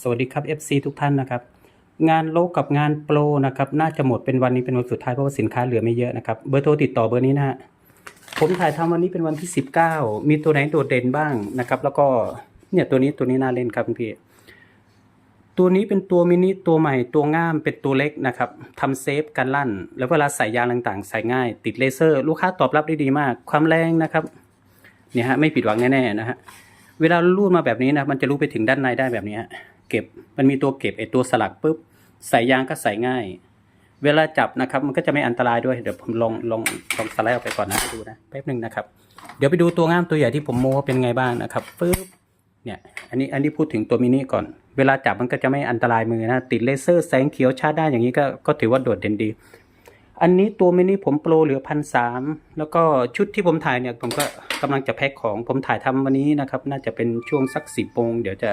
สวัสดีครับ FC ทุกท่านนะครับ งานโลกกับงานโปรนะครับ น่าจะหมดเป็นวันนี้เป็นวันสุดท้ายเพราะว่าสินค้าเหลือไม่เยอะนะครับ เบอร์โทรติดต่อเบอร์นี้นะฮะผมถ่ายทำวันนี้เป็นวันที่ 19 มีตัวไหนโดดเด่นบ้างนะครับ แล้วก็เนี่ยตัวนี้ตัวนี้น่าเล่นครับคุณพี่ตัวนี้เป็นตัวมินิตัวใหม่ตัวง่ามเป็นตัวเล็กนะครับทำเซฟกันลั่น แล้วเวลาใส่ยางต่างๆ ใส่ง่าย ติดเลเซอร์ ลูกค้าตอบรับได้ดีมาก ความแรงนะครับเนี่ยฮะไม่ผิดหวังแน่ๆนะฮะ เวลารูดมาแบบนี้นะมันจะรูดไปถึงด้านในได้แบบนี้ฮะเก็บมันมีตัวเก็บไอตัวสลักปุ๊บใส่ยางก็ใส่ง่าย เวลาจับนะครับมันก็จะไม่อันตรายด้วยเดี๋ยวผมลองลองลองสไลด์ออกไปก่อนนะดูนะแป๊บหนึ่งนะครับ เดี๋ยวไปดูตัวง่ามตัวใหญ่ที่ผมโม้ว่าเป็นไงบ้างนะครับปุ๊บเนี่ยอันนี้อันนี้พูดถึงตัวมินิก่อน เวลาจับมันก็จะไม่อันตรายมือนะติดเลเซอร์แสงเขียวชาร์จได้อย่างนี้ก็ก็ถือว่าโดดเด่นดี อันนี้ตัวมินิผมโปรเหลือพันสามแล้วก็ชุดที่ผมถ่ายเนี่ยผมก็กำลังจะแพ็คของผมถ่ายทำวันนี้นะครับ น่าจะเป็นช่วงสักสิบโมงเดี๋ยวจะ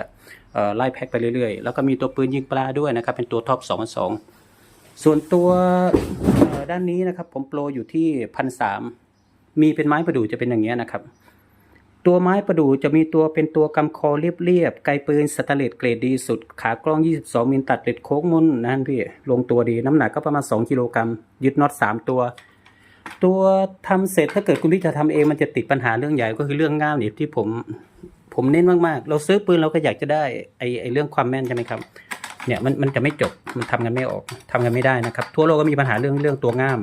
ไล่แพ็คไปเรื่อยๆ แล้วก็มีตัวปืนยิงปลาด้วยนะครับ เป็นตัวท็อปสองสองส่วนตัวด้านนี้นะครับ ผมโปรอยู่ที่พันสามมีเป็นไม้ประดู่จะเป็นอย่างเงี้ยนะครับ ตัวไม้ประดู่จะมีตัวเป็นตัวกำคอเรียบๆไกลปืนสแตนเลสเกรดดีสุด ขากล้อง 22 มิลตัดเล็กโค้งมุนนะท่นพี่ลงตัวดีน้ำหนักก็ประมาณ 2 กิโลกรัมยึดน็อต 3 ตัว ตัวทำเสร็จถ้าเกิดคุณพี่จะทำเองมันจะติดปัญหาเรื่องใหญ่ก็คือเรื่องง่ามนี่ที่ผมผมเน้นมากๆ เราซื้อปืนเราก็อยากจะได้ไอไอเรื่องความแม่นใช่ไหมครับเนี่ยมันมันจะไม่จบมันทำกันไม่ออกทำกันไม่ได้นะครับ ทั่วโลกก็มีปัญหาเรื่องเรื่องตัวง่าม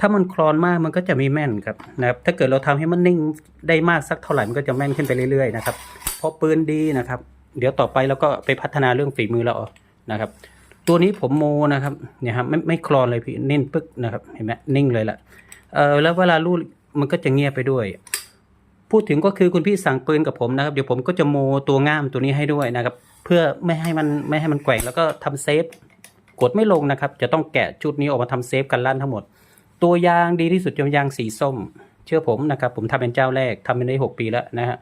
ถ้ามันคลอนมากมันก็จะไม่แม่นครับนะครับ ถ้าเกิดเราทำให้มันนิ่งได้มากสักเท่าไหร่มันก็จะแม่นขึ้นไปเรื่อยๆนะครับเพราะปืนดีนะครับ เดี๋ยวต่อไปเราก็ไปพัฒนาเรื่องฝีมือเราเอานะครับ ตัวนี้ผมโมนะครับเนี่ยครับไม่ไม่คลอนเลยพี่นิ่งปึ๊กนะครับเห็นไหมนิ่งเลยละเออแล้วเวลารูดมันก็จะเงียบไปด้วย พูดถึงก็คือคุณพี่สั่งปืนกับผมนะครับ เดี๋ยวผมก็จะโมตัวง่ามตัวนี้ให้ด้วยนะครับ เพื่อไม่ให้มันไม่ให้มันแกว่งแล้วก็ทำเซฟกดไม่ลงนะครับ จะต้องแกะชุดนี้ออกมาทำเซฟกันลั่นทั้งหมด ตัวยางดีที่สุดยางสีส้ม เชื่อผมนะครับ ผมทำเป็นเจ้าแรกทำเป็นได้หกปีแล้วนะฮะ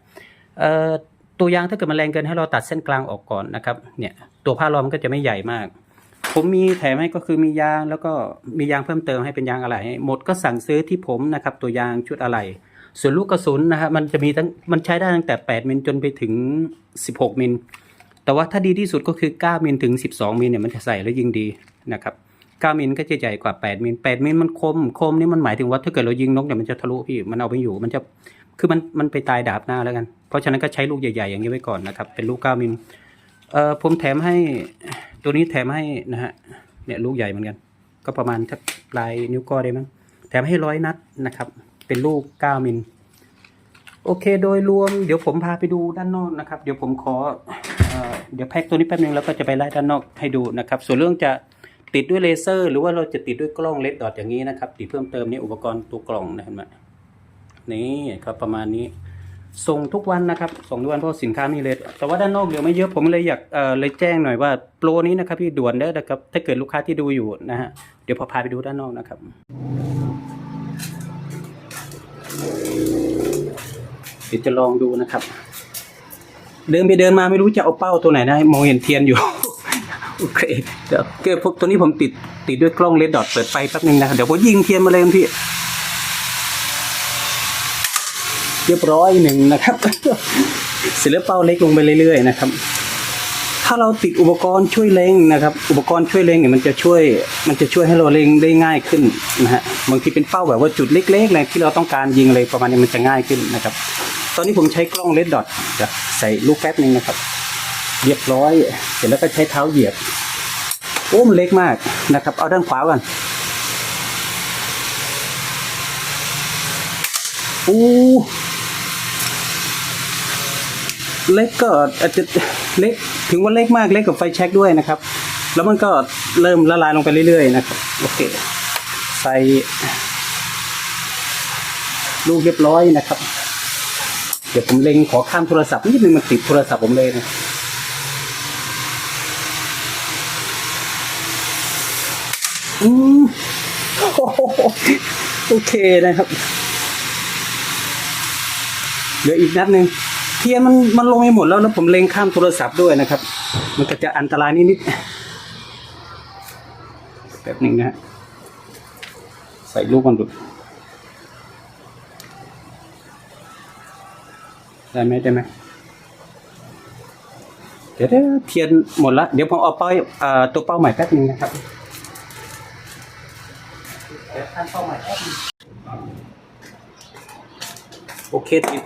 ตัวยางถ้าเกิดมันแรงเกินให้เราตัดเส้นกลางออกก่อนนะครับ เนี่ยตัวผ้าล้อมนก็จะไม่ใหญ่มาก ผมมีแถมให้ก็คือมียางแล้วก็มียางเพิ่มเติมให้เป็นยางอะไหล่ให้หมดก็สั่งซื้อที่ผมนะครับ ตัวยางชุดอะไหล่ส่วนลูกกระสุนนะฮะมันจะมีตั้งมันใช้ได้ตั้งแต่ 8 มิลจนไปถึง 16 มิลแต่ว่าถ้าดีที่สุดก็คือ 9 มิลถึง 12 มิลเนี่ยมันจะใส่แล้วยิงดีนะครับ 9มิลก็จะใหญ่กว่า 8มิล8มิลมันคม คมนี่มันหมายถึงว่าถ้าเกิดเรายิงนกเนี่ยมันจะทะลุพี่ มันเอาไปอยู่ มันจะ คือมันมันไปตายดาบหน้าแล้วกัน เพราะฉะนั้นก็ใช้ลูกใหญ่ๆอย่างนี้ไว้ก่อนนะครับ เป็นลูก 9มิลเอ่อผมแถมให้ ตัวนี้แถมให้นะฮะ เนี่ยลูกใหญ่เหมือนกัน ก็ประมาณสักปลายนิ้วก้อยได้มั้ง แถมให้ร้อยนัดนะครับ เป็นลูก 9มิลโอเค โดยรวมเดี๋ยวผมพาไปดูด้านนอกนะครับ เดี๋ยวผมขอเอ่อเดี๋ยวแพ็กตัวนี้แป๊บนึงแล้วก็จะไปไล่ด้านนอกให้ดูนะครับ ส่วนเรื่องจะ ติดด้วยเลเซอร์ หรือว่าเราจะติดด้วยกล้องเลดดอทอย่างนี้นะครับติดเพิ่มเติมนี่อุปกรณ์ตัวกล่องนะเห็นไหมนี่ครับประมาณนี้ ส่งทุกวันนะครับส่งทุกวันเพราะสินค้ามีเลยแต่ว่าด้านนอกเหลือไม่เยอะผมเลยอยากเอ่อเลยแจ้งหน่อยว่าโปรนี้นะครับพี่ด่วนเด้นะครับถ้าเกิดลูกค้าที่ดูอยู่นะฮะเดี๋ยวพอพาไปดูด้านนอกนะครับเดี๋ยวจะลองดูนะครับ เดินไปเดินมาไม่รู้จะเอาเป้าตัวไหนนะมองเห็นเทียนอยู่ โอเคเดี๋ยวเกิดพวกตัวนี้ผมติดติดด้วยกล้องเลดดอทเปิดไฟแป๊บนึงนะ เดี๋ยวผมยิงเทียนมาเลยพี่ เรียบร้อยหนึ่งนะครับเสร็จแล้วเป้าเล็กลงไปเรื่อยๆนะครับถ้าเราติดอุปกรณ์ช่วยเล็งนะครับ อุปกรณ์ช่วยเล็งเนี่ยมันจะช่วย มันจะช่วยให้เราเล็งได้ง่ายขึ้นนะฮะบางทีเป็นเป้าแบบว่าจุดเล็กๆเลยที่เราต้องการยิงอะไรประมาณนี้มันจะง่ายขึ้นนะครับ ตอนนี้ผมใช้กล้องเลดดอทจะใส่ลูกแป๊บนึงนะครับ เรียบร้อย เสร็จแล้วก็ใช้เท้าเหยียบโอ้มันเล็กมากนะครับ เอาด้านขวาก่อนอู้เล็กก็อาจจะเล็กถึงว่าเล็กมากเล็กกว่าไฟแช็กด้วยนะครับ แล้วมันก็เริ่มละลายลงไปเรื่อยๆนะครับโอเคใส่ลูกเรียบร้อยนะครับ เดี๋ยวผมเล็งขอข้ามโทรศัพท์นิดนึงมันติดโทรศัพท์ผมเลยนะ อืมโอเคนะครับเหลืออีกนัดหนึ่งเทียนมันมันลงไปหมดแล้วแล้วผมเล็งข้ามโทรศัพท์ด้วยนะครับ มันก็จะอันตรายนิดนิดๆแบบหนึ่งนะฮะใส่ลูกก่อนดูได้ไหมได้ไหมเดี๋ยวเทียนหมดละเดี๋ยวผมเอาเป้าเอ่อตัวเป้าใหม่แป๊บนึงนะครับ เดี๋ยวท่านเป้าใหม่แป๊บนึงโอเคติด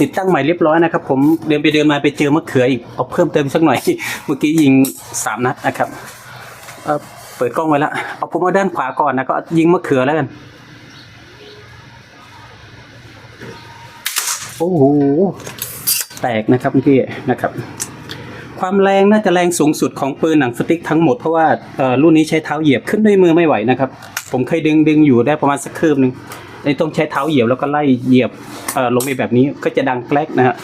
ติดตั้งใหม่เรียบร้อยนะครับ ผมเดินไปเดินมาไปเจอมะเขืออีกเอาเพิ่มเติมสักหน่อยเมื่อกี้ยิงสามนัดนะครับเอ่อเปิดกล้องไว้แล้วเอาผมเอาด้านขวาก่อนนะก็ยิงมะเขือแล้วกันโอ้โหแตกนะครับพี่นะครับ ความแรงน่าจะแรงสูงสุดของปืนหนังสติ๊กทั้งหมดเพราะว่าเอ่อรุ่นนี้ใช้เท้าเหยียบขึ้นด้วยมือไม่ไหวนะครับผมเคยดึงดึงอยู่ได้ประมาณสักคืบหนึ่งในต้องใช้เท้าเหยียบแล้วก็ไล่เหยียบเอ่อลงไปแบบนี้ก็จะดังแกลกนะฮะ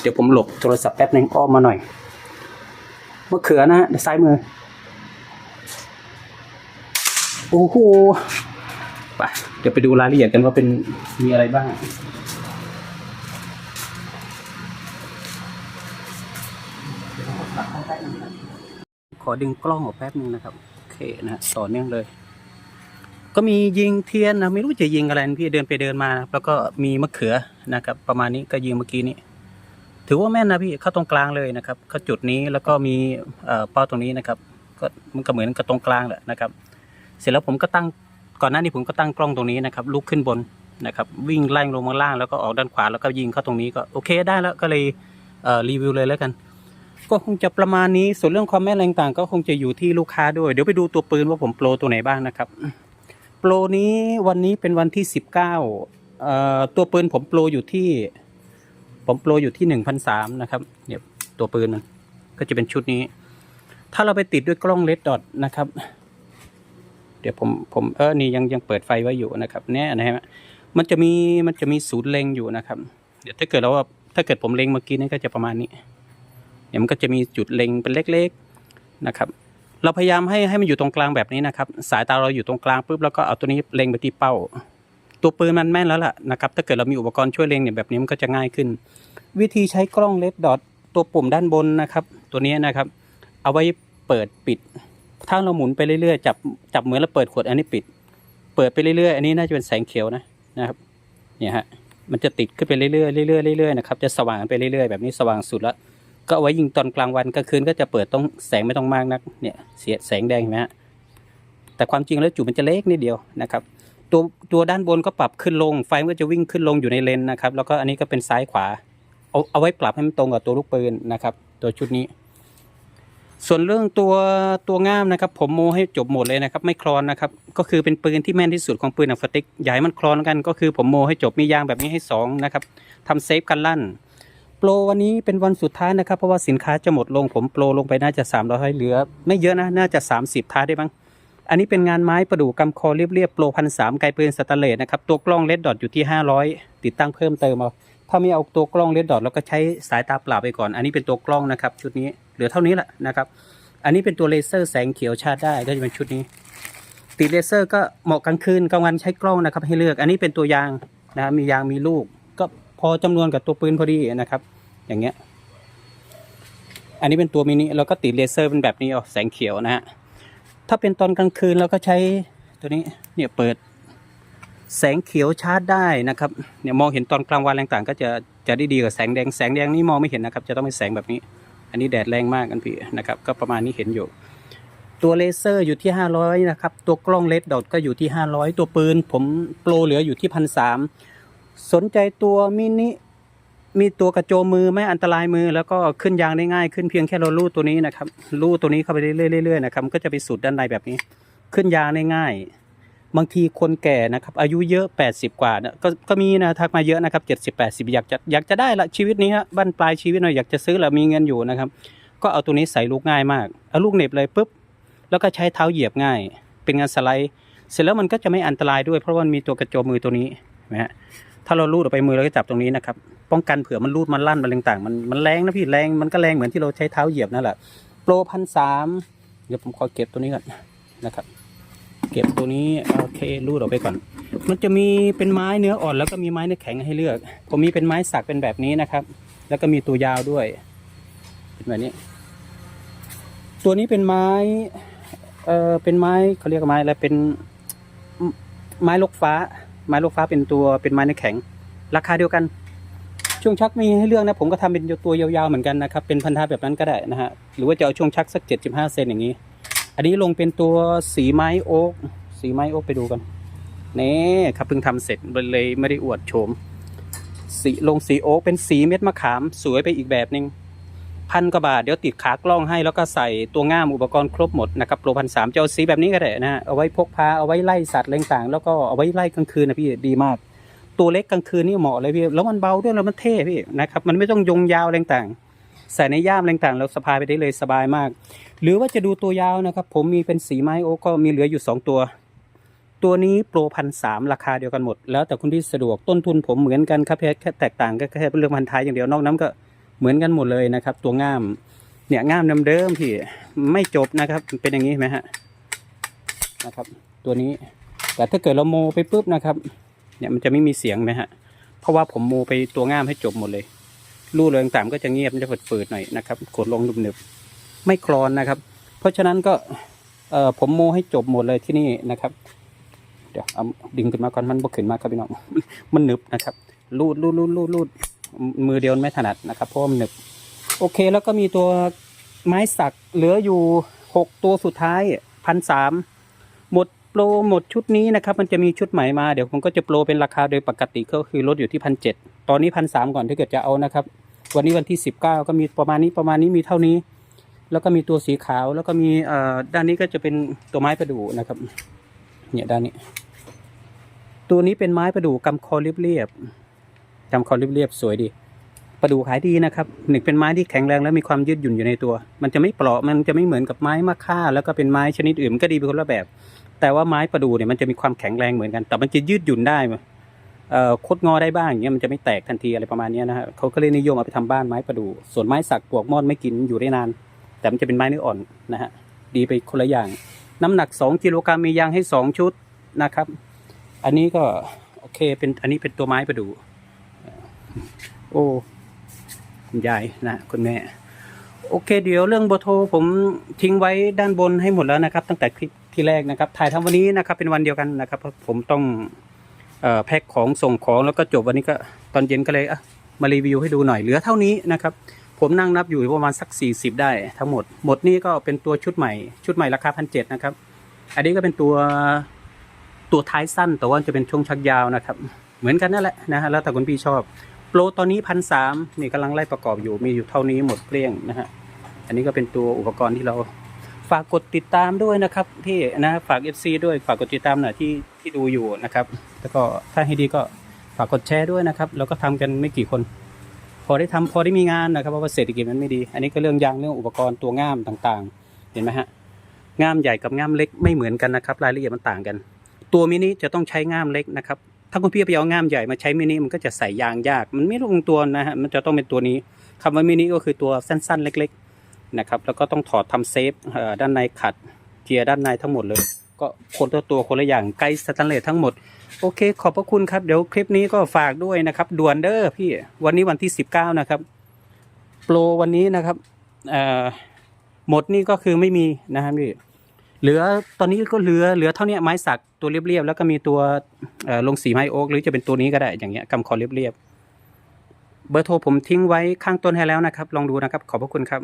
เดี๋ยวผมหลบโทรศัพท์แป๊บนึงอ้อมมาหน่อยมะเขือนะฮะซ้ายมือโอ้โหไปเดี๋ยวไปดูรายละเอียดกันว่าเป็นมีอะไรบ้าง อดึงกล้องออกแป๊บนึงนะครับ โอเคนะต่อเนื่องเลย ก็มียิงเทียนนะไม่รู้จะยิงอะไรพี่เดินไปเดินมานะแล้วก็มีมะเขือนะครับ ประมาณนี้ก็ยิงเมื่อกี้นี้ ถือว่าแม่นนะพี่เข้าตรงกลางเลยนะครับเข้าจุดนี้แล้วก็มีเป้าตรงนี้นะครับ ก็มันก็เหมือนกับตรงกลางแหละนะครับ เสร็จแล้วผมก็ตั้งก่อนหน้านี้ผมก็ตั้งกล้องตรงนี้นะครับลุกขึ้นบนนะครับ วิ่งไล่ลงมาล่างแล้วก็ออกด้านขวาแล้วก็ยิงเข้าตรงนี้ก็โอเคได้แล้วก็เลยเรีวิวเลยแล้วกัน ก็คงจะประมาณนี้ส่วนเรื่องความแม่นแรงต่างก็คงจะอยู่ที่ลูกค้าด้วย เดี๋ยวไปดูตัวปืนว่าผมโปรตัวไหนบ้างนะครับ โปรนี้วันนี้เป็นวันที่สิบเก้าเอ่อตัวปืนผมโปรอยู่ที่ ผมโปรอยู่ที่หนึ่งพันสามนะครับเนี่ยตัวปืนมันก็จะเป็นชุดนี้ ถ้าเราไปติดด้วยกล้องเลดดอทนะครับ เดี๋ยวผมผมเออนี่ยังยังเปิดไฟไว้อยู่นะครับเนี่ยนะฮะมันจะมีมันจะมีศูนย์เล็งอยู่นะครับ เดี๋ยวถ้าเกิดเราว่าถ้าเกิดผมเล็งเมื่อกี้นี่ก็จะประมาณนี้ เนี่ยมันก็จะมีจุดเล็งเป็นเล็กๆนะครับเราพยายามให้ให้มันอยู่ตรงกลางแบบนี้นะครับ สายตาเราอยู่ตรงกลางปุ๊บแล้วก็เอาตัวนี้เล็งไปที่เป้า ตัวปืนมันแม่นแล้วล่ะนะครับถ้าเกิดเรามีอุปกรณ์ช่วยเล็งเนี่ยแบบนี้มันก็จะง่ายขึ้น วิธีใช้กล้องเลดดอทตัวปุ่มด้านบนนะครับ ตัวนี้นะครับ เอาไว้เปิดปิด ถ้าเราหมุนไปเรื่อยๆจับจับเหมือนเราเปิดขวดอันนี้ปิด เปิดไปเรื่อยๆอันนี้น่าจะเป็นแสงเขียวนะนะครับเนี่ยฮะมันจะติดขึ้นไปเรื่อยๆเรื่อยๆเรื่อยๆนะครับจะสว่างไปเรื่อยๆแบบนี้สว่างสุดละ ก็เอาไว้ยิงตอนกลางวันกลางคืนก็จะเปิดต้องแสงไม่ต้องมากนักเนี่ยเสียแสงแดงเห็นไหมฮะแต่ความจริงแล้วจุดมันจะเล็กนิดเดียวนะครับ ตัวตัวด้านบนก็ปรับขึ้นลง ไฟมันก็จะวิ่งขึ้นลงอยู่ในเลนนะครับ แล้วก็อันนี้ก็เป็นซ้ายขวา เอาเอาไว้ปรับให้มันตรงกับตัวลูกปืนนะครับ ตัวชุดนี้ ส่วนเรื่องตัวตัวง่ามนะครับ ผมโมให้จบหมดเลยนะครับ ไม่คลอนนะครับ ก็คือเป็นปืนที่แม่นที่สุดของปืนหนังสติ๊กใหญ่มันคลอนกัน ก็คือผมโมให้จบมียางแบบนี้ให้สองนะครับทำเซฟกันลั่น โปรวันนี้เป็นวันสุดท้ายนะครับ เพราะว่าสินค้าจะหมดลงผมโปรลงไปน่าจะ3 0 0เหลือ ไม่เยอะนะ น่าจะ 30 ท้ายได้บ้าง อันนี้เป็นงานไม้ประดู่กำคอเรียบๆโปรพันสามไกลปืนสแตนเลสนะครับ ตัวกล้องเลดดอทอยู่ที่ 500 ติดตั้งเพิ่มเติมเอาถ้าไม่เอาตัวกล้องเลดดอทเราก็ใช้สายตาเปล่าไปก่อน อันนี้เป็นตัวกล้องนะครับ ชุดนี้เหลือเท่านี้แหละนะครับ อันนี้เป็นตัวเลเซอร์แสงเขียวชาร์จได้ก็จะเป็นชุดนี้ ติดเลเซอร์ก็เหมาะกลางคืนกลางวันใช้กล้องนะครับให้เลือก อันนี้เป็นตัวยางนะมียางมีลูก พอจำนวนกับตัวปืนพอดีนะครับ อย่างเงี้ย อันนี้เป็นตัวมินิแล้วก็ติดเลเซอร์เป็นแบบนี้ออกแสงเขียวนะฮะถ้าเป็นตอนกลางคืนเราก็ใช้ตัวนี้เนี่ยเปิดแสงเขียวชาร์จได้นะครับเนี่ยมองเห็นตอนกลางวันแรงต่างก็จะจะได้ดีกว่าแสงแดงแสงแดงนี่มองไม่เห็นนะครับ จะต้องเป็นแสงแบบนี้ อันนี้แดดแรงมากกันพี่นะครับ ก็ประมาณนี้เห็นอยู่ ตัวเลเซอร์อยู่ที่ 500 นะครับ ตัวกล้องเลดดอทก็อยู่ที่ 500 ตัวปืน ผมโปรเหลืออยู่ที่พันสาม สนใจตัวมินิมีตัวกระโจมมือไม่อันตรายมือ แล้วก็ขึ้นยางได้ง่ายขึ้นเพียงแค่เราลูดตัวนี้นะครับลูดตัวนี้เข้าไปเรื่อยๆเรื่อยๆนะครับก็จะไปสุดด้านในแบบนี้ ขึ้นยางได้ง่าย บางทีคนแก่นะครับ อายุเยอะ 80 กว่านี่ยก็ก็มีนะทักมาเยอะนะครับ 70 80 อยากจะอยากจะได้ละชีวิตนี้ฮะบั้นปลายชีวิตหน่อยอยากจะซื้อแล้วมีเงินอยู่นะครับ ก็เอาตัวนี้ใส่ลูกง่ายมากเอาลูกเหน็บเลยปุ๊บแล้วก็ใช้เท้าเหยียบง่าย เป็นงานสไลด์ เสร็จแล้วมันก็จะไม่อันตรายด้วยเพราะว่ามันมีตัวกระโจมมือตัวนี้นไหมฮะ ถ้าเราลูดออกไปมือเราก็จับตรงนี้นะครับ ป้องกันเผื่อมันรูดมันลั่นมันต่างๆมันมันแรงนะพี่แรงมันก็แรงเหมือนที่เราใช้เท้าเหยียบนั่นแหละโปรพันสามเดี๋ยวผมขอเก็บตัวนี้ก่อนนะครับ เก็บตัวนี้โอเครูดออกไปก่อน มันจะมีเป็นไม้เนื้ออ่อน แล้วก็มีไม้เนื้อแข็งให้เลือก ผมมีเป็นไม้สักเป็นแบบนี้นะครับ แล้วก็มีตัวยาวด้วยเป็นแบบนี้ ตัวนี้เป็นไม้เออเป็นไม้เขาเรียกไม้อะไรเป็นไม้ลกฟ้า ไม้ลูกฟ้าเป็นตัวเป็นไม้เนื้อแข็ง ราคาเดียวกัน ช่วงชักมีให้เลือกนะ ผมก็ทำเป็นตัวยาวๆเหมือนกันนะครับ เป็นพันธะแบบนั้นก็ได้นะฮะ หรือว่าจะเอาช่วงชักสักเจ็ดสิบห้าเซนอย่างนี้ อันนี้ลงเป็นตัวสีไม้โอ๊ก สีไม้โอ๊กไปดูกันนี่ครับเพิ่งทำเสร็จเลยไม่ได้อวดโฉมสีลงสีโอ๊กเป็นสีเม็ดมะขามสวยไปอีกแบบหนึ่ง พันกว่าบาท เดี๋ยวติดขากล้องให้แล้วก็ใส่ตัวง่ามอุปกรณ์ครบหมดนะครับโปรพันสามเจะเอาสีแบบนี้ก็ได้นะฮะเอาไว้พกพาเอาไว้ไล่สัตว์ต่างๆ แล้วก็เอาไว้ไล่กลางคืนนะพี่ดีมาก ตัวเล็กกลางคืนนี่เหมาะเลยพี่แล้วมันเบาด้วยแล้วมันเท่พี่นะครับมันไม่ต้องยงยาวต่างๆใส่ในย่ามต่างๆเราสะพายไปได้เลยสบายมาก หรือว่าจะดูตัวยาวนะครับ ผมมีเป็นสีไม้โอ๊กก็มีเหลืออยู่สองตัวตัวนี้โปรพันสามราคาเดียวกันหมด แล้วแต่คุณที่สะดวกต้นทุนผมเหมือนกันครับแค่แตกต่างก็แค่เรื่องพันท้ายอย่างเดียวนอกนั้นก็ เหมือนกันหมดเลยนะครับ ตัวง่ามเนี่ยง่ามเดิมๆพี่ไม่จบนะครับ เป็นอย่างนี้ไหมฮะนะครับ ตัวนี้แต่ถ้าเกิดเราโมไปปุ๊บนะครับ เนี่ยมันจะไม่มีเสียงไหมฮะเพราะว่าผมโมไปตัวง่ามให้จบหมดเลยรูดเลยต่างก็จะเงียบมันจะฝืดๆหน่อยนะครับกดลงหนึบๆไม่คลอนนะครับ เพราะฉะนั้นก็เอ่อผมโมให้จบหมดเลยที่นี่นะครับ เดี๋ยวเอาดึงขึ้นมาก่อนมันบกขึ้นมาครับพี่น้องมันหนึบนะครับ รูดรูดรูดรูดรูด มือเดียวไม่ถนัดนะครับเพราะมันหนึบโอเคแล้วก็มีตัวไม้สักเหลืออยู่หกตัวสุดท้ายพันสามหมดโปรหมดชุดนี้นะครับ มันจะมีชุดใหม่มาเดี๋ยวผมก็จะโปรเป็นราคาโดยปกติก็คือลดอยู่ที่พันเจ็ดตอนนี้พันสามก่อนถ้าเกิดจะเอานะครับ วันนี้วันที่สิบเก้าก็มีประมาณนี้ประมาณนี้มีเท่านี้ แล้วก็มีตัวสีขาวแล้วก็มีเอ่อด้านนี้ก็จะเป็นตัวไม้ประดู่นะครับเนี่ยด้านนี้ ตัวนี้เป็นไม้ประดู่กำคอเรียบๆ กำคอเรียบๆสวยดีประดู่ขายดีนะครับหนึ่งเป็นไม้ที่แข็งแรงและมีความยืดหยุ่นอยู่ในตัว มันจะไม่เปราะมันจะไม่เหมือนกับไม้มะค่า แล้วก็เป็นไม้ชนิดอื่นมันก็ดีเป็นคนละแบบ แต่ว่าไม้ประดู่เนี่ยมันจะมีความแข็งแรงเหมือนกัน แต่มันจะยืดหยุ่นได้เอ่อคดงอได้บ้างอย่างเงี้ยมันจะไม่แตกทันทีอะไรประมาณนี้นะฮะเขาก็เลยนิยมเอาไปทำบ้านไม้ประดู่ส่วนไม้สักปลวกมอดไม่กินอยู่ได้นาน แต่มันจะเป็นไม้เนื้ออ่อนนะฮะดีไปคนละอย่าง น้ำหนักสองกิโลกรัมมียางให้สองชุดนะครับ อันนี้ก็โอเคเป็นอันนี้เป็นตัวไม้ประดู่ โอ้คุณยายนะคุณแม่ โอเค เดี๋ยวเรื่องเบอร์โทรผมทิ้งไว้ด้านบนให้หมดแล้วนะครับ ตั้งแต่คลิปที่แรกนะครับ ถ่ายทำวันนี้นะครับ เป็นวันเดียวกันนะครับเพราะผมต้องเอ่อแพ็คของส่งของแล้วก็จบวันนี้ก็ตอนเย็นก็เลยอะมารีวิวให้ดูหน่อยเหลือเท่านี้นะครับ ผมนั่งนับอยู่ประมาณสัก 40 ได้ทั้งหมด หมดนี่ก็เป็นตัวชุดใหม่ ชุดใหม่ราคาพันเจ็ดนะครับ อันนี้ก็เป็นตัวตัวท้ายสั้นแต่ว่าจะเป็นช่วงชักยาวนะครับ เหมือนกันนั่นแหละนะฮะแล้วแต่คุณพี่ชอบ โปรตอนนี้พันสามนี่กำลังไล่ประกอบอยู่มีอยู่เท่านี้หมดเกลี้ยงนะฮะอันนี้ก็เป็นตัวอุปกรณ์ที่เราฝากกดติดตามด้วยนะครับพี่นะฝาก FC ด้วยฝากกดติดตามหน่อยที่ที่ดูอยู่นะครับ แล้วก็ถ้าให้ดีก็ฝากกดแชร์ด้วยนะครับแล้วก็ทำกันไม่กี่คน พอได้ทำพอได้มีงานนะครับเพราะว่าเศรษฐกิจมันไม่ดี อันนี้ก็เรื่องยางเรื่องอุปกรณ์ตัวง่ามต่างๆ เห็นไหมฮะง่ามใหญ่กับง่ามเล็กไม่เหมือนกันนะครับ รายละเอียดมันต่างกัน ตัวมินิจะต้องใช้ง่ามเล็กนะครับ ถ้าคุณพี่ไปเอาง่ามใหญ่มาใช้มินิมันก็จะใส่ยางยาก มันไม่ลงตัวนะฮะมันจะต้องเป็นตัวนี้คำว่ามินิก็คือตัวสั้นๆ เล็กๆนะครับแล้วก็ต้องถอดทำเซฟด้านในขัดเจียร์ด้านในทั้งหมดเลย ก็คนละตัวคนละอย่างไกด์สแตนเลสทั้งหมดโอเค ขอบพระคุณครับเดี๋ยวคลิปนี้ก็ฝากด้วยนะครับด่วนเด้อพี่วันนี้วันที่สิบเก้านะครับโปรวันนี้นะครับหมดนี่ก็คือไม่มีนะครับพี่ เหลือตอนนี้ก็เหลือเหลือเท่านี้ไม้สักตัวเรียบๆแล้วก็มีตัวลงสีไม้โอ๊กหรือจะเป็นตัวนี้ก็ได้อย่างเงี้ยกำคอเรียบๆเบอร์โทรผมทิ้งไว้ข้างต้นให้แล้วนะครับ ลองดูนะครับ ขอบพระคุณครับ